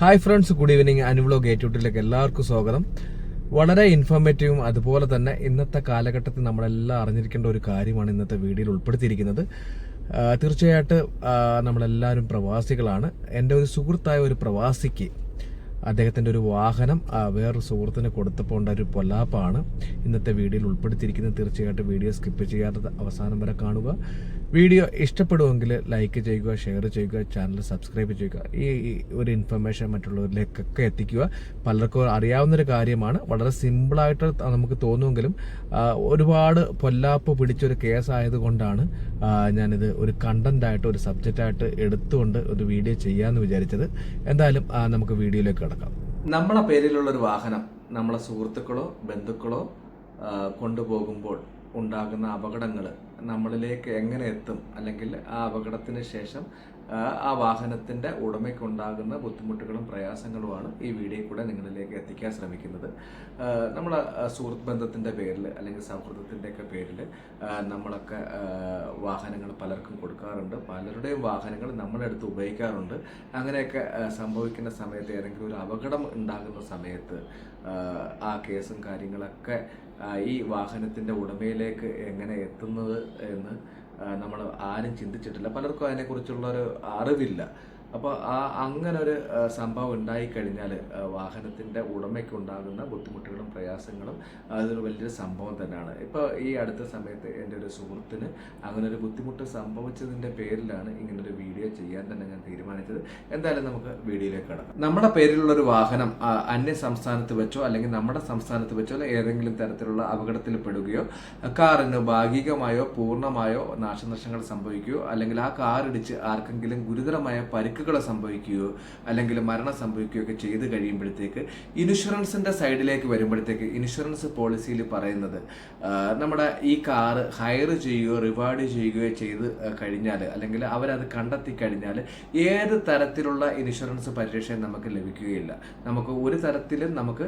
Hi friends good evening അനുവ്ലോ gate ഔട്ടിലേക്ക് എല്ലാവർക്കും സ്വാഗതം. വളരെ ഇൻഫോർമേറ്റീവും അതുപോലെ തന്നെ ഇന്നത്തെ കാലഘട്ടത്തിൽ നമ്മളെല്ലാം അറിഞ്ഞിരിക്കേണ്ട ഒരു കാര്യമാണ് ഇന്നത്തെ വീഡിയോയിൽ ഉൾപ്പെടുത്തിയിരിക്കുന്നത്. തീർച്ചയായിട്ടും നമ്മളെല്ലാവരും പ്രവാസികളാണ്. എന്റെ ഒരു സുഹൃത്തായ ഒരു പ്രവാസിക്ക് അദ്ദേഹത്തിന്റെ ഒരു വാഹനം വേറൊരു സുഹൃത്തിന് കൊടുത്തപ്പോൾ ഉണ്ട ഒരു പൊല്ലാപ്പാണ് ഇന്നത്തെ വീഡിയോയിൽ ഉൾപ്പെടുത്തിയിരിക്കുന്നത്. തീർച്ചയായിട്ടും വീഡിയോ സ്കിപ്പ് ചെയ്യാതെ അവസാനം വരെ കാണുക. വീഡിയോ ഇഷ്ടപ്പെടുമെങ്കിൽ ലൈക്ക് ചെയ്യുക ഷെയർ ചെയ്യുക ചാനൽ സബ്സ്ക്രൈബ് ചെയ്യുക. ഈ ഒരു ഇൻഫർമേഷൻ മറ്റുള്ളവരിലേക്കൊക്കെ എത്തിക്കുക. പലർക്കും അറിയാവുന്നൊരു കാര്യമാണ്. വളരെ സിമ്പിളായിട്ട് നമുക്ക് തോന്നുമെങ്കിലും ഒരുപാട് പൊല്ലാപ്പ് പിടിച്ചൊരു കേസായതുകൊണ്ടാണ് ഞാനിത് ഒരു കണ്ടന്റായിട്ട് ഒരു സബ്ജക്റ്റായിട്ട് എടുത്തുകൊണ്ട് ഒരു വീഡിയോ ചെയ്യാമെന്ന് വിചാരിച്ചത്. എന്തായാലും നമുക്ക് വീഡിയോയിലേക്ക് കിടക്കാം. നമ്മളെ പേരിലുള്ള ഒരു വാഹനം നമ്മളെ സുഹൃത്തുക്കളോ ബന്ധുക്കളോ കൊണ്ടുപോകുമ്പോൾ ഉണ്ടാകുന്ന അപകടങ്ങൾ നമ്മളിലേക്ക് എങ്ങനെ എത്തും? അല്ലെങ്കിൽ ആ അപകടത്തിന് ശേഷം ആ, വാഹനത്തിന്റെ ഉടമയ്ക്കുണ്ടാകുന്ന ബുദ്ധിമുട്ടുകളും പ്രയാസങ്ങളുമാണ് ഈ വീഡിയോ കൂടെ നിങ്ങളിലേക്ക് എത്തിക്കാൻ ശ്രമിക്കുന്നത്. നമ്മൾ സുഹൃത്ത് ബന്ധത്തിന്റെ പേരിൽ അല്ലെങ്കിൽ സൗഹൃദത്തിന്റെയൊക്കെ പേരിൽ നമ്മളൊക്കെ വാഹനങ്ങൾ പലർക്കും കൊടുക്കാറുണ്ട്. പലരുടെയും വാഹനങ്ങൾ നമ്മുടെ അടുത്ത് ഉപയോഗിക്കാറുണ്ട്. അങ്ങനെയൊക്കെ സംഭവിക്കുന്ന സമയത്ത് ഏതെങ്കിലും ഒരു അപകടം ഉണ്ടാകുന്ന സമയത്ത് ആ കേസും കാര്യങ്ങളൊക്കെ ഈ വാഹനത്തിന്റെ ഉടമയിലേക്ക് എങ്ങനെ എത്തുന്നത് എന്ന് നമ്മൾ ആരും ചിന്തിച്ചിട്ടില്ല. പലർക്കും അതിനെക്കുറിച്ചുള്ള ഒരു അറിവില്ല. അപ്പോൾ ആ അങ്ങനെ ഒരു സംഭവം ഉണ്ടായിക്കഴിഞ്ഞാൽ വാഹനത്തിന്റെ ഉടമയ്ക്കുണ്ടാകുന്ന ബുദ്ധിമുട്ടുകളും പ്രയാസങ്ങളും അതൊരു വലിയൊരു സംഭവം തന്നെയാണ്. ഇപ്പോൾ ഈ അടുത്ത സമയത്ത് എന്റെ ഒരു സുഹൃത്തിന് അങ്ങനെ ഒരു ബുദ്ധിമുട്ട് സംഭവിച്ചതിന്റെ പേരിലാണ് ഇങ്ങനൊരു വീഡിയോ ചെയ്യാൻ തന്നെ ഞാൻ തീരുമാനിച്ചത്. എന്തായാലും നമുക്ക് വീഡിയോയിലേക്ക് കടക്കാം. നമ്മുടെ പേരിലുള്ള ഒരു വാഹനം അന്യ സംസ്ഥാനത്ത് വെച്ചോ അല്ലെങ്കിൽ നമ്മുടെ സംസ്ഥാനത്ത് വെച്ചോ ഏതെങ്കിലും തരത്തിലുള്ള അപകടത്തിൽ പെടുകയോ കാറിന് ഭാഗികമായോ പൂർണമായോ നാശനഷ്ടങ്ങൾ സംഭവിക്കുകയോ അല്ലെങ്കിൽ ആ കാറിടിച്ച് ആർക്കെങ്കിലും ഗുരുതരമായ പരിക്കുകൾ സംഭവിക്കുകയോ അല്ലെങ്കിൽ മരണം സംഭവിക്കുകയോ ഒക്കെ ചെയ്ത് കഴിയുമ്പോഴത്തേക്ക് ഇൻഷുറൻസിന്റെ സൈഡിലേക്ക് വരുമ്പോഴത്തേക്ക് ഇൻഷുറൻസ് പോളിസിയിൽ പറയുന്നത് നമ്മുടെ ഈ കാറ് ഹയർ ചെയ്യുകയോ റിവാർഡ് ചെയ്യുകയോ ചെയ്ത് കഴിഞ്ഞാൽ അല്ലെങ്കിൽ അവരത് കണ്ടെത്തി കഴിഞ്ഞാൽ ഏത് തരത്തിലുള്ള ഇൻഷുറൻസ് പരിരക്ഷയും നമുക്ക് ലഭിക്കുകയില്ല. നമുക്ക് ഒരു തരത്തിലും നമുക്ക്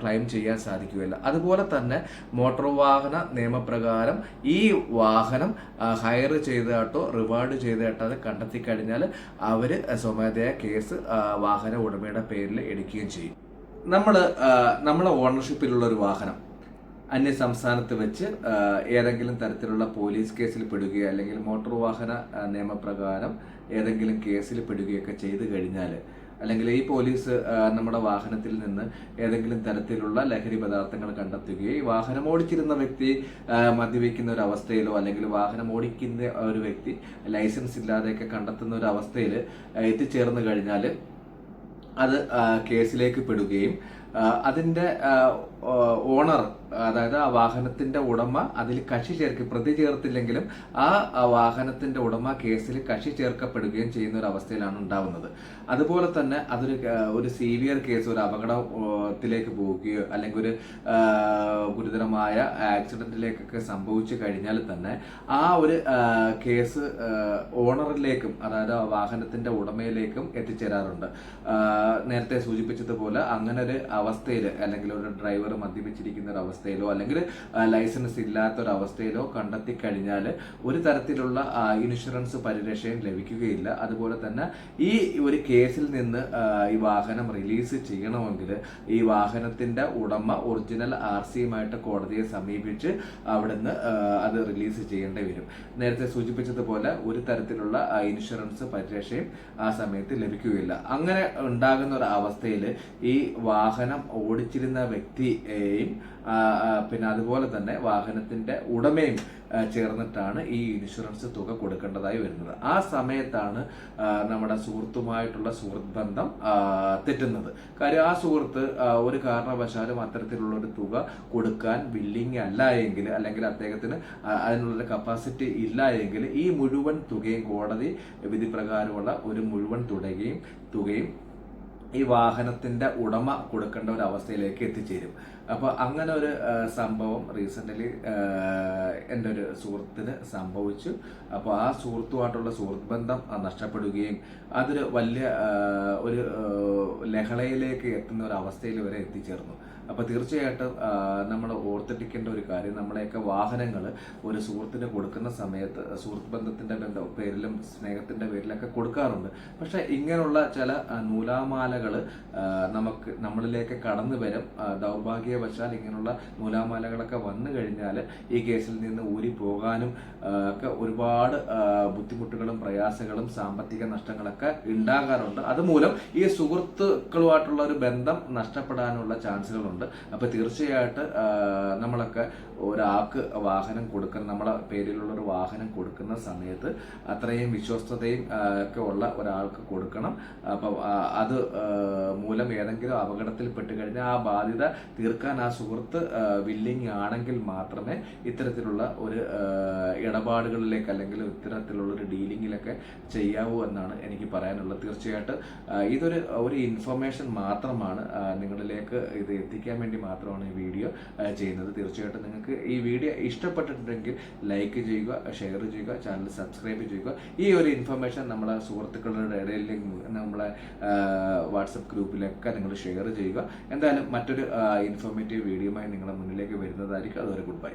ക്ലെയിം ചെയ്യാൻ സാധിക്കുകയില്ല. അതുപോലെ തന്നെ മോട്ടോർ വാഹന നിയമപ്രകാരം ഈ വാഹനം ഹയർ ചെയ്തതായിട്ടോ റിവാർഡ് ചെയ്തതായിട്ടോ അത് കണ്ടെത്തി കഴിഞ്ഞാൽ അവർ സ്വമേധയാ കേസ് വാഹന ഉടമയുടെ പേരിൽ എടുക്കുകയും ചെയ്യും. നമ്മൾ നമ്മളെ ഓണർഷിപ്പിലുള്ള ഒരു വാഹനം. അന്യ സംസ്ഥാനത്ത് വെച്ച് ഏതെങ്കിലും തരത്തിലുള്ള പോലീസ് കേസിൽ പെടുകയോ അല്ലെങ്കിൽ മോട്ടോർ വാഹന നിയമപ്രകാരം ഏതെങ്കിലും കേസിൽ പെടുകയൊക്കെ ചെയ്തു കഴിഞ്ഞാൽ അല്ലെങ്കിൽ ഈ പോലീസ് നമ്മുടെ വാഹനത്തിൽ നിന്ന് ഏതെങ്കിലും തരത്തിലുള്ള ലഹരി പദാർത്ഥങ്ങൾ കണ്ടെത്തുകയോ ഈ വാഹനം ഓടിച്ചിരുന്ന വ്യക്തി മദ്യപിക്കുന്ന ഒരു അവസ്ഥയിലോ അല്ലെങ്കിൽ വാഹനം ഓടിക്കുന്ന ഒരു വ്യക്തി ലൈസൻസ് ഇല്ലാതെയൊക്കെ കണ്ടെത്തുന്ന ഒരു അവസ്ഥയിൽ എത്തിച്ചേർന്ന് കഴിഞ്ഞാൽ അത് കേസിലേക്ക് പെടുകയും അതിന്റെ ഓണർ അതായത് ആ വാഹനത്തിന്റെ ഉടമ അതിൽ കക്ഷി ചേർക്ക് പ്രതി ചേർത്തില്ലെങ്കിലും ആ വാഹനത്തിന്റെ ഉടമ കേസിൽ കക്ഷി ചേർക്കപ്പെടുകയും ചെയ്യുന്ന ഒരു അവസ്ഥയിലാണ് ഉണ്ടാവുന്നത്. അതുപോലെ തന്നെ അതൊരു ഒരു സീവിയർ കേസ് ഒരു അപകടത്തിലേക്ക് പോവുകയോ അല്ലെങ്കിൽ ഒരു ഗുരുതരമായ ആക്സിഡന്റിലേക്കൊക്കെ സംഭവിച്ചു കഴിഞ്ഞാൽ തന്നെ ആ ഒരു കേസ് ഓണറിലേക്കും അതായത് ആ വാഹനത്തിന്റെ ഉടമയിലേക്കും എത്തിച്ചേരാറുണ്ട്. നേരത്തെ സൂചിപ്പിച്ചതുപോലെ അങ്ങനെ ഒരു അവസ്ഥയിൽ അല്ലെങ്കിൽ ഒരു ഡ്രൈവർ മദ്യപിച്ചിരിക്കുന്ന ഒരു അവസ്ഥയിലോ അല്ലെങ്കിൽ ലൈസൻസ് ഇല്ലാത്ത ഒരു അവസ്ഥയിലോ കണ്ടെത്തി കഴിഞ്ഞാൽ ഒരു തരത്തിലുള്ള ഇൻഷുറൻസ് പരിരക്ഷയും ലഭിക്കുകയില്ല. അതുപോലെ തന്നെ ഈ ഒരു കേസിൽ നിന്ന് ഈ വാഹനം റിലീസ് ചെയ്യണമെങ്കിൽ ഈ വാഹനത്തിന്റെ ഉടമ ഒറിജിനൽ ആർ സിയുമായിട്ട് കോടതിയെ സമീപിച്ച് അവിടുന്ന് അത് റിലീസ് ചെയ്യേണ്ടി വരും. നേരത്തെ സൂചിപ്പിച്ചതുപോലെ ഒരു തരത്തിലുള്ള ഇൻഷുറൻസ് പരിരക്ഷയും ആ സമയത്ത് ലഭിക്കുകയില്ല. അങ്ങനെ ഉണ്ടാകുന്ന ഒരു അവസ്ഥയിൽ ഈ വാഹനം ഓടിച്ചിരുന്ന വ്യക്തിയെയും പിന്നെ അതുപോലെ തന്നെ വാഹനത്തിന്റെ ഉടമയും ചേർന്നിട്ടാണ് ഈ ഇൻഷുറൻസ് തുക കൊടുക്കേണ്ടതായി വരുന്നത്. ആ സമയത്താണ് നമ്മുടെ സുഹൃത്തുമായിട്ടുള്ള സുഹൃത്ത് ബന്ധം തെറ്റുന്നത്. കാര്യം ആ സുഹൃത്ത് ഒരു കാരണവശാലും അത്തരത്തിലുള്ള ഒരു തുക കൊടുക്കാൻ വില്ലിങ് അല്ല എങ്കിൽ അല്ലെങ്കിൽ അദ്ദേഹത്തിന് അതിനുള്ളൊരു അതിനുള്ള കപ്പാസിറ്റി ഇല്ല എങ്കിൽ ഈ മുഴുവൻ തുകയും കോടതി വിധി പ്രകാരമുള്ള ഒരു മുഴുവൻ തുകയും തുകയും ഈ വാഹനത്തിന്റെ ഉടമ കൊടുക്കേണ്ട ഒരു അവസ്ഥയിലേക്ക് എത്തിച്ചേരും. അപ്പൊ അങ്ങനെ ഒരു സംഭവം റീസെന്റ് എന്റെ ഒരു സുഹൃത്തിന് സംഭവിച്ചു. അപ്പോൾ ആ സുഹൃത്തുമായിട്ടുള്ള സുഹൃത്ത് ബന്ധം നഷ്ടപ്പെടുകയും അതൊരു വലിയ ഒരു ലഹളയിലേക്ക് എത്തുന്ന ഒരു അവസ്ഥയിൽ വരെ എത്തിച്ചേർന്നു. അപ്പോൾ തീർച്ചയായിട്ടും നമ്മൾ ഓർത്തിരിക്കേണ്ട ഒരു കാര്യം നമ്മുടെയൊക്കെ വാഹനങ്ങൾ ഒരു സുഹൃത്തിന് കൊടുക്കുന്ന സമയത്ത് സുഹൃത്ത് ബന്ധത്തിന്റെ ബന്ധം പേരിലും സ്നേഹത്തിന്റെ പേരിലൊക്കെ കൊടുക്കാറുണ്ട്. പക്ഷെ ഇങ്ങനെയുള്ള ചില നൂലാമാലകൾ നമുക്ക് നമ്മളിലേക്ക് കടന്നു വരും. ദൗർഭാഗ്യവശാൽ ഇങ്ങനെയുള്ള നൂലാമാലകളൊക്കെ വന്നു കഴിഞ്ഞാൽ ഈ കേസിൽ നിന്ന് ഊരി പോകാനും ഒക്കെ ഒരുപാട് ബുദ്ധിമുട്ടുകളും പ്രയാസങ്ങളും സാമ്പത്തിക നഷ്ടങ്ങളൊക്കെ ഉണ്ടാകാറുണ്ട്. അതുമൂലം ഈ സുഹൃത്തുക്കളുമായിട്ടുള്ള ഒരു ബന്ധം നഷ്ടപ്പെടാനുള്ള ചാൻസുകളുണ്ട്. അപ്പൊ തീർച്ചയായിട്ട് ആ, നമ്മളൊക്കെ ഒരാൾക്ക് വാഹനം കൊടുക്കുന്ന നമ്മളെ പേരിലുള്ള ഒരു വാഹനം കൊടുക്കുന്ന സമയത്ത് അത്രയും വിശ്വസ്തതയും ഒക്കെ ഉള്ള ഒരാൾക്ക് കൊടുക്കണം. അപ്പോൾ അത് മൂലം ഏതെങ്കിലും അപകടത്തിൽ പെട്ട് കഴിഞ്ഞാൽ ആ ബാധ്യത തീർക്കാൻ ആ സുഹൃത്ത് വില്ലിങ് ആണെങ്കിൽ മാത്രമേ ഇത്തരത്തിലുള്ള ഒരു ഇടപാടുകളിലേക്ക് അല്ലെങ്കിൽ ഇത്തരത്തിലുള്ള ഒരു ഡീലിങ്ങിലൊക്കെ ചെയ്യാവൂ എന്നാണ് എനിക്ക് പറയാനുള്ളത്. തീർച്ചയായിട്ടും ഇതൊരു ഒരു ഇൻഫർമേഷൻ മാത്രമാണ് നിങ്ങളിലേക്ക് ഇത് എത്തിക്കാൻ വേണ്ടി മാത്രമാണ് ഈ വീഡിയോ ചെയ്യുന്നത്. തീർച്ചയായിട്ടും നിങ്ങൾക്ക് ഈ വീഡിയോ ഇഷ്ടപ്പെട്ടിട്ടുണ്ടെങ്കിൽ ലൈക്ക് ചെയ്യുക ഷെയർ ചെയ്യുക ചാനൽ സബ്സ്ക്രൈബ് ചെയ്യുക. ഈ ഒരു ഇൻഫർമേഷൻ നമ്മളെ സുഹൃത്തുക്കളുടെ ഇടയിൽ നമ്മളെ വാട്സപ്പ് ഗ്രൂപ്പിലൊക്കെ നിങ്ങൾ ഷെയർ ചെയ്യുക. എന്തായാലും മറ്റൊരു ഇൻഫോർമേറ്റീവ് വീഡിയോയുമായി നിങ്ങളുടെ മുന്നിലേക്ക് വരുന്നതായിരിക്കും. അതുവരെ ഗുഡ് ബൈ